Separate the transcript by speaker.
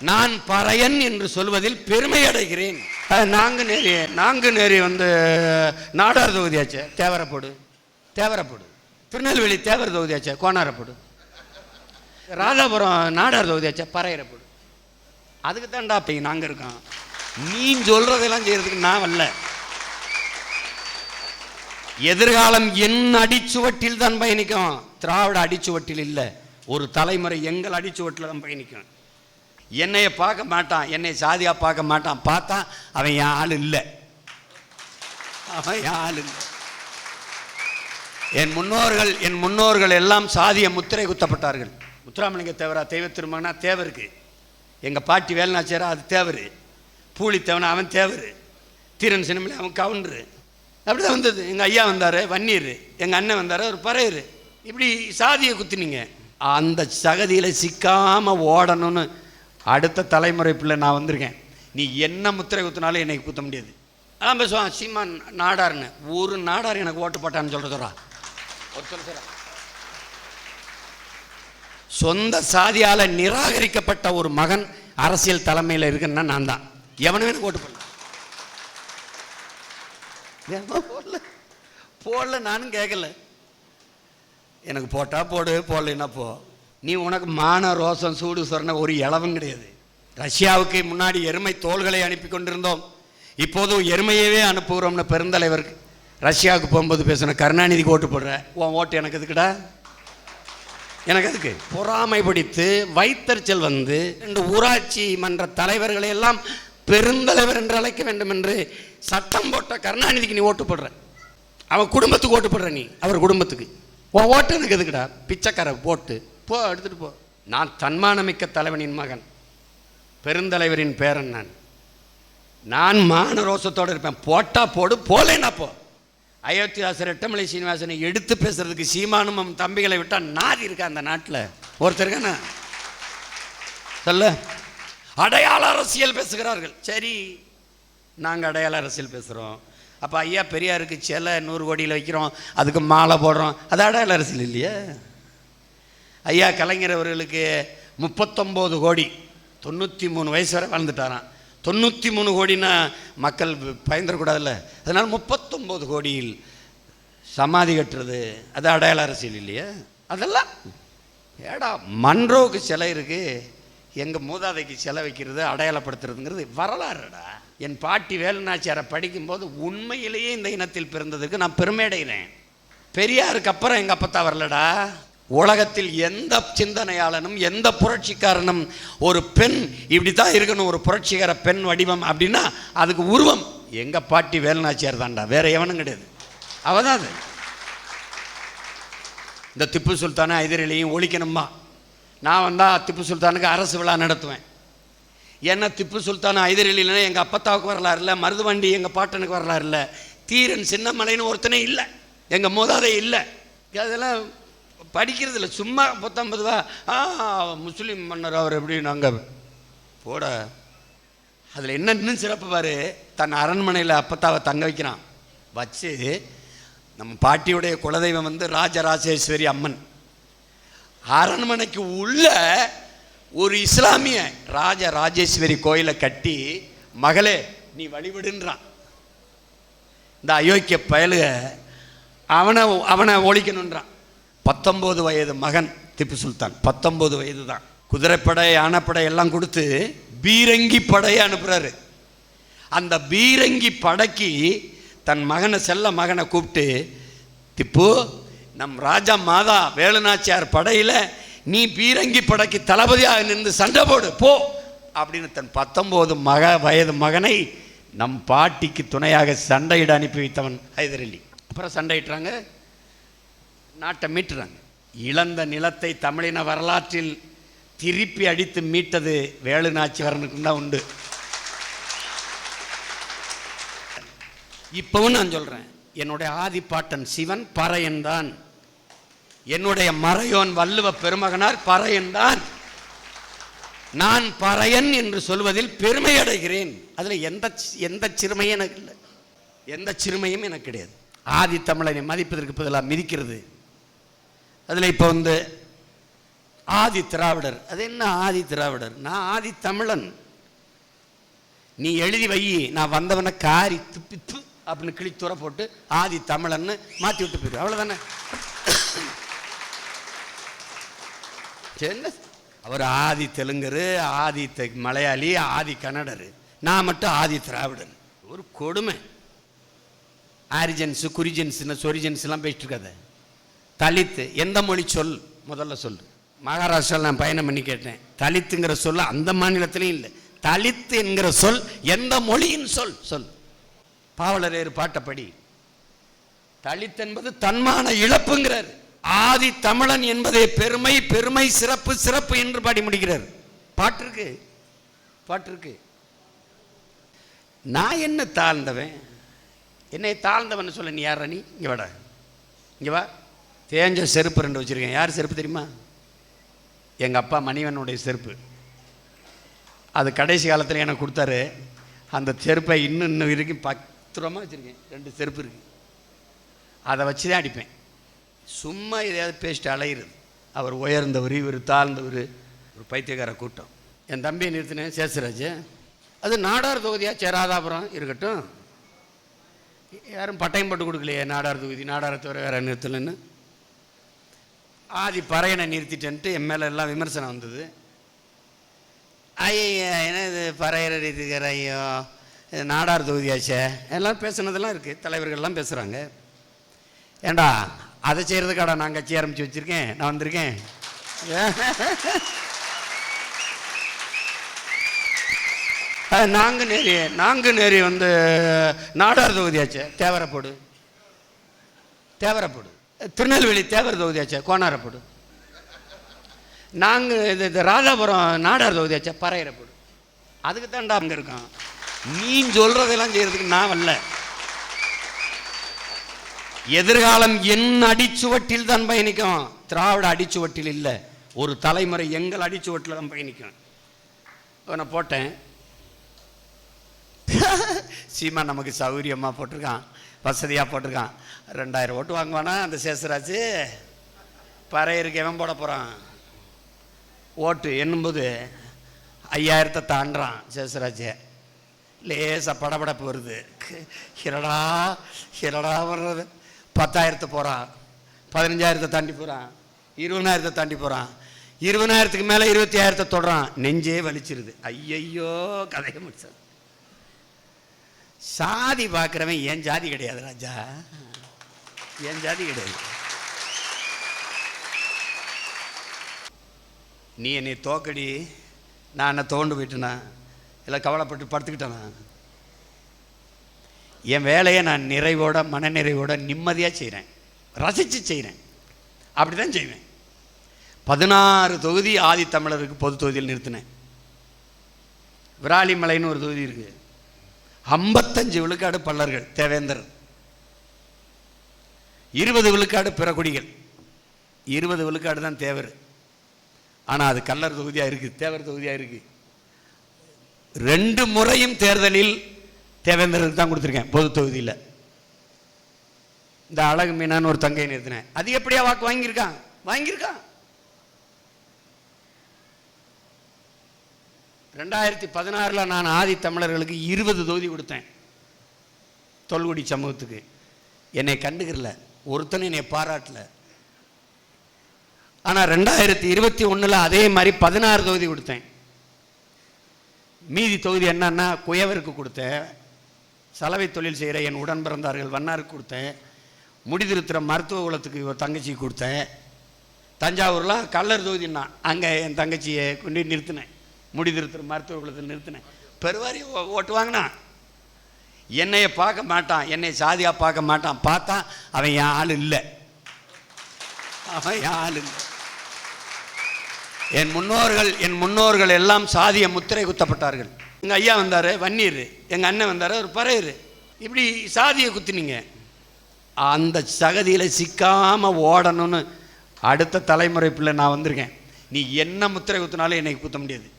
Speaker 1: நான் பறையன் என்று சொல்வதில் பெருமை அடைகிறேன். நாங்குநேரி நாங்குநேரி வந்து நாடார் தொகுதியாச்சே தேவரப்போடு தேவரப்போடு. திருநெல்வேலி தேவர தொகுதியாச்சே கோணாரப்போடு ராதாபுரம் நாடார் தொகுதியாச்சே பறையரப்போடு. அதுக்கு தான்டா இப்போ நாங்கள் இருக்கோம். நீ சொல்றதெல்லாம் செய்யறதுக்கு நான் வரல. எதிர்காலம் என் அடிச்சுவட்டில் தான் பயணிக்கும். திராவிட அடிச்சுவட்டில் இல்லை. ஒரு தலைமுறை எங்கள் அடிச்சுவட்டில் தான் பயணிக்கும். என்னைய பார்க்க மாட்டான் என்னை சாதியாக பார்க்க மாட்டான். பார்த்தா அவன் என் ஆள் இல்லை. அவன் என் ஆள் இல்லை. என் முன்னோர்கள் என் முன்னோர்கள் எல்லாம் சாதிய முத்திரை குத்தப்பட்டார்கள். முத்துராமலிங்க தேவரா தெய்வ திருமகனா தேவருக்கு எங்கள் பாட்டி வேலுநாச்சியாரா அது தேவர் பூலித்தேவனா அவன் தேவர் தீரன் சினிமலை அவன் கவுண்டரு. அப்படி தான் வந்தது. எங்கள் ஐயா வந்தார் வன்னீர் எங்கள் அண்ணன் வந்தார் ஒரு பறையர். இப்படி சாதியை குத்துனீங்க. அந்த சகதியில் சிக்காமல் ஓடணும்னு அடுத்த தலைமுறை பிள்ளை நான் வந்திருக்கேன். நீ என்ன முத்திரை குத்துனாலும் என்னை குத்த முடியாது. அதான் பேசுவான் சீமான் நாடார்னு ஒரு நாடார் எனக்கு ஓட்டு போட்டான்னு சொல்கிறதா ஒரு சொல்ல சொந்த சாதியால் நிராகரிக்கப்பட்ட ஒரு மகன் அரசியல் தலைமையில் இருக்குன்னா நான் தான். எவனும் எனக்கு ஓட்டு போடல. போடல. போடல நானும் கேட்கல எனக்கு போட்டால் போடு போடலைன்னா போ. நீ உனக்கு மான ரோசம் சூடு சொன்ன ஒரு இளவும் கிடையாது. ரஷ்யாவுக்கு முன்னாடி எருமை தோள்களை அனுப்பி கொண்டிருந்தோம். இப்போது எருமையவே அனுப்புகிறோம்னு பெருந்தலைவருக்கு. ரஷ்யாவுக்கு போகும்போது பேசின கருணாநிதிக்கு ஓட்டு போடுற. உன் ஓட்டு எனக்கு எதுக்குடா? எனக்கு அதுக்கு பொறாமை பிடித்து வைத்தறிச்சல் வந்து ரெண்டு ஊராட்சி மன்ற தலைவர்களை எல்லாம் பெருந்தலைவர் என்று அழைக்க வேண்டும் என்று சட்டம் போட்ட கருணாநிதிக்கு நீ ஓட்டு போடுற. அவன் குடும்பத்துக்கு ஓட்டு போடுற நீ அவர் குடும்பத்துக்கு. உன் ஓட்டு எனக்கு எதுக்குடா? பிச்சைக்கார ஓட்டு. போ எடுத்துகிட்டு போ. நான் தன்மானமிக்க தலைவனின் மகன். பெருந்தலைவரின் பேரன் நான். நான் மான ரோசத்தோடு இருப்பேன். போட்டா போடு போலேனா போ. அயோத்தியாசர் எட்டமலை சீனிவாசனை எடுத்து பேசுறதுக்கு சீமானும் அவன் தம்பிகளை விட்டால் நாதி இருக்கா அந்த நாட்டில்? ஒருத்தருக்கான சொல்ல. அடையாள அரசியல் பேசுகிறார்கள். சரி நாங்கள் அடையாள அரசியல் பேசுகிறோம் அப்போ ஐயா பெரியாருக்கு சிலை நூறு கோடியில் வைக்கிறோம். அதுக்கு மாலை போடுறோம். அது அடையாள அரசியல் இல்லையா? ஐயா கலைஞர் அவர்களுக்கு முப்பத்தொம்போது கோடி. தொண்ணூற்றி மூணு வயசு வரை வளர்ந்துட்டாராம் தொண்ணூற்றி மூணு கோடினா மக்கள் பயந்துடக்கூடாதுல்ல அதனால் முப்பத்தொம்போது கோடியில் சமாதி கட்டுறது அது அடையாள அரசியல் இல்லையா? அதெல்லாம் ஏடா மன்றோவுக்கு சிலை இருக்குது எங்கள் மூதாதைக்கு சிலை வைக்கிறது அடையாளப்படுத்துறதுங்கிறது வரலாறுடா. என் பாட்டி வேலுநாச்சியாரை படிக்கும்போது உண்மையிலேயே இந்த இனத்தில் பிறந்ததுக்கு நான் பெருமை அடைகிறேன். பெரியாருக்கு அப்புறம் எங்கள் அப்பத்தா வரலடா. உலகத்தில் எந்த சிந்தனையாளனும் எந்த புரட்சிக்காரனும் ஒரு பெண் இப்படி தான் இருக்கணும் ஒரு புரட்சிகர பெண் வடிவம் அப்படின்னா அதுக்கு உருவம். எங்கள் பாட்டி வேலுநாச்சியார் தான்டா வேற எவனும் கிடையாது. அவ தான் அது. இந்த திப்பு சுல்தானை ஐதரிலையும் ஒழிக்கணுமா? நான் வந்தால் திப்பு சுல்தானுக்கு அரசு விழா நடத்துவேன். ஏன்னா திப்பு சுல்தான் ஐதரிலினா எங்கள் அப்பத்தாவுக்கு வரலாறு இல்லை மருதுவண்டி எங்கள் பாட்டனுக்கு வரலாறு இல்லை தீரன் சின்னமலைன்னு ஒருத்தனே இல்லை எங்கள் மோதாதே இல்லை. அதெல்லாம் படிக்கிறது இல்லை சும்மா பத்தொன்பது ரூபா ஆ முஸ்லீம் மன்னர் அவர் எப்படி நாங்கள் போட. அதில் என்ன இன்னும் சிறப்பு பாரு தன் அரண்மனையில் அப்பத்தாவை தங்க வைக்கிறான். வச்சு நம்ம பாட்டியுடைய குலதெய்வம் வந்து ராஜராஜேஸ்வரி அம்மன். அரண்மனைக்கு உள்ள ஒரு இஸ்லாமிய ராஜ ராஜேஸ்வரி கோயிலை கட்டி மகளே நீ வழிபடுன்றான் இந்த அயோக்கிய பயலுக அவனை அவனை ஒழிக்கணுன்றான். பத்தொம்போது வயது மகன் திப்பு சுல்தான். பத்தொம்போது வயது தான் குதிரைப்படை யானைப்படை எல்லாம் கொடுத்து பீரங்கி படையை அனுப்புகிறாரு அந்த பீரங்கி படைக்கு தன் மகனை செல்ல மகனை கூப்பிட்டு திப்பு நம் ராஜா மாதா வேலுநாச்சியார் படையில் நீ பீரங்கி படைக்கு தளபதியாக நின்று சண்டை போடு போ. அப்படின்னு தன் பத்தொம்போது மக வயது மகனை நம் பாட்டிக்கு துணையாக சண்டையிட அனுப்பி வைத்தவன் ஹைதர் அலி. அப்புறம் சண்டையிட்டுறாங்க. நாட்டை மீட்டுறாங்க. இழந்த நிலத்தை தமிழின வரலாற்றில் திருப்பி அடித்து மீட்டது வேலு நாச்சிவரனுக்கு தான் உண்டு. இப்பவும் நான் சொல்றேன் என்னுடைய ஆதிப்பாட்டன் சிவன் பறையன் தான். என்னுடைய மறையோன் வள்ளுவ பெருமகனார் பறையன் தான். நான் பறையன் என்று சொல்வதில் பெருமை அடைகிறேன். அதில் எந்த எந்த சிறுமையும் எனக்கு இல்லை. எந்த சிறுமையும் எனக்கு கிடையாது. ஆதி தமிழனை மதிப்பதற்கு பதிலாக மிதிக்கிறது. அதில் இப்போ வந்து ஆதி திராவிடர். அது என்ன ஆதி திராவிடர்? நான் ஆதி தமிழன். நீ எழுதி வை நான் வந்தவனை காரி துப்பி து அப்படின்னு கிழித்துற போட்டு ஆதி தமிழன்னு மாற்றி விட்டு போயிரு. அவ்வளோதானே என்ன? அவர் ஆதி தெலுங்கரு ஆதி மலையாளி ஆதி கன்னடர். நான் மட்டும் ஆதி திராவிடன். ஒரு கொடுமை. ஆரிஜன்ஸு குறிஜன்ஸ்னு சொரிஜென்ஸ்லாம் பேசிட்டு இருக்காத. தலித்து எந்த மொழி சொல்? முதல்ல சொல் மகாராஷ்டிராவில் நான் பயணம் பண்ணி கேட்டேன். தலித்துங்கிற சொல் அந்த மாநிலத்திலையும் இல்லை. தலித்து என்கிற சொல் எந்த மொழியின் சொல்? சொல் பாவலரேறு பாட்டப்படி தலித் என்பது தன்மான இழப்புங்கிறார். ஆதி தமிழன் என்பதே பெருமை பெருமை சிறப்பு சிறப்பு என்று பாடி முடிக்கிறார். பாட்டிருக்கு. பாட்டிருக்கு. நான் என்ன தாழ்ந்தவன்? என்னை தாழ்ந்தவன் சொல்ல நீ யார் நீ இங்கே வாடா. இங்கே வா. தேஞ்ச செருப்பு ரெண்டு வச்சுருக்கேன். யார் செருப்பு தெரியுமா? எங்கள் அப்பா மணிவனுடைய செருப்பு. அது கடைசி காலத்தில் எனக்கு கொடுத்தாரு. அந்த செருப்பை இன்னும் இன்னும் வரைக்கும் பத்திரமா வச்சுருக்கேன். ரெண்டு செருப்பு இருக்கு. அதை வச்சு தான் அடிப்பேன். சும்மா எதையாவது பேசிட்டு அலையிறது. அவர் உயர்ந்தவர் இவர் தாழ்ந்தவர் ஒரு பைத்தியக்கார கூட்டம். என் தம்பியை நிறுத்தினேன் சேசராஜ். அது நாடார் தொகுதியாக சேராதாபுரம் இருக்கட்டும். யாரும் பட்டயம் போட்டு கொடுக்கலையே நாடார் தொகுதி? நாடாரை தவிர வேற நிறுத்தலைன்னு? ஆதி பறையனை நிறுத்திட்டேன்ட்டு என் மேலே எல்லாம் விமர்சனம் வந்தது. ஐயா என்ன இது பறையர் இதுக்கிற ஐயோ இது நாடார் தொகுதியாச்சே? எல்லாம் பேசுனதெல்லாம் இருக்குது தலைவர்கள்லாம் பேசுகிறாங்க ஏண்டா அதை செய்கிறதுக்காடா நான் கட்சி ஆரம்பித்து வச்சுருக்கேன் நான் வந்திருக்கேன். நாங்கள் நேரி நாங்கள் நேரி வந்து நாடார் தொகுதியாச்சே தேவரப்போடு. தேவரப்போடு. திருநெல்வேலி தேவர் தொகுதியாச்சே கோணாரப்படு நாங்கள் இது இந்த ராதாபுரம் நாடார் தொகுதியாச்சே பறையிறப்படு அதுக்கு தான்டா அங்கே இருக்கோம் நீ சொல்கிறதெல்லாம் செய்கிறதுக்கு நான் வரல. எதிர்காலம் என் அடிச்சுவட்டில் தான் பயணிக்கும். திராவிட அடிச்சுவட்டில் இல்லை. ஒரு தலைமுறை எங்கள் அடிச்சுவட்டில் தான் பயணிக்கும். நான் போட்டேன். சீமா நமக்கு சௌகரியமாக போட்டிருக்கான். வசதியாக போட்டிருக்கான். ரெண்டாயிரம் ஓட்டு வாங்குவானா அந்த சேசராஜ்? பறையருக்கு எவன் போட போகிறான் ஓட்டு என்னும்போது ஐயாயிரத்தை தாண்டுறான் சேசராஜ். லேசாக படபடப்பு வருது. ஹிரடா ஹிரடா வர்றது. பத்தாயிரத்தை போகிறான் பதினஞ்சாயிரத்தை தாண்டி போகிறான் இருபதாயிரத்தை தாண்டி போகிறான் இருபதாயிரத்துக்கு மேலே இருபத்தி ஆயிரத்தை தொடுறான். நெஞ்சே வலிச்சிருது. ஐயையோ கதையை முடிச்சது சாதி பார்க்குறவன் என் ஜாதி கிடையாது ராஜா. என் ஜாதி கிடையாது. நீ என்னை தோக்கடி நான் என்ன தோண்டு போயிட்டேனா? இல்லை கவலைப்பட்டு படுத்துக்கிட்டேனா? என் வேலையை நான் நிறைவோட மனநிறைவோட நிம்மதியாக செய்கிறேன் ரசித்து செய்கிறேன் அப்படி தான் செய்வேன். பதினாறு தொகுதி ஆதி தமிழருக்கு பொது தொகுதியில் நிறுத்தினேன். விராலிமலைன்னு ஒரு தொகுதி இருக்குது ஐம்பத்தஞ்சு விழுக்காடு பல்லர்கள் தேவேந்தர். இருபது விழுக்காடு பிறகுடிகள் இருபது விழுக்காடு தான் தேவர். ஆனால் அது கல்லர் தொகுதியாக இருக்குது தேவர் தொகுதியாக இருக்குது ரெண்டு முறையும் தேர்தலில் தேவேந்திரனுக்கு தான் கொடுத்துருக்கேன் பொது தொகுதியில். இந்த அழகு மீனான்னு ஒரு தங்கையை நிறுத்தினேன். அது எப்படியா வாக்கு வாங்கியிருக்கான்? வாங்கியிருக்கான். ரெண்டாயிரத்தி பதினாறில் நான் ஆதி தமிழர்களுக்கு இருபது தொகுதி கொடுத்தேன். தொல்குடி சமூகத்துக்கு. என்னை கண்டுக்கிறல. ஒருத்தனும் என்னை பாராட்டல. ஆனால் ரெண்டாயிரத்தி இருபத்தி ஒன்றில் அதே மாதிரி பதினாறு தொகுதி கொடுத்தேன். மீதி தொகுதி என்னன்னா குயவருக்கு கொடுத்தேன். சலவை தொழில் செய்கிற என் உடன் பிறந்தார்கள் வண்ணாருக்கு கொடுத்தேன். முடிதிருத்துற மருத்துவ குலத்துக்கு ஒரு தங்கச்சிக்கு கொடுத்தேன். தஞ்சாவூரில் கல்லர் தொகுதின்னா அங்கே என் தங்கச்சியை கொண்டு நிறுத்தினேன். முடி முடிதிருத்துற மருத்துவ குலத்தில் நிறுத்தினேன். பெருவாரி ஓ- ஓட்டு வாங்கினா என்னைய பார்க்க மாட்டான் என்னை சாதியாக பார்க்க மாட்டான். பார்த்தா அவன் என் ஆள் இல்லை. அவன் என் ஆள் இல்லை. என் முன்னோர்கள் என் முன்னோர்கள் எல்லாம் சாதிய முத்திரை குத்தப்பட்டார்கள். எங்கள் ஐயா வந்தார் வன்னீர் எங்கள் அண்ணன் வந்தார் ஒரு பறையர். இப்படி சாதியை குத்தினீங்க. அந்த சகதியில் சிக்காமல் ஓடணும்னு அடுத்த தலைமுறை பிள்ளை நான் வந்திருக்கேன். நீ என்ன முத்திரை குத்தினாலும் என்னை குத்த முடியாது.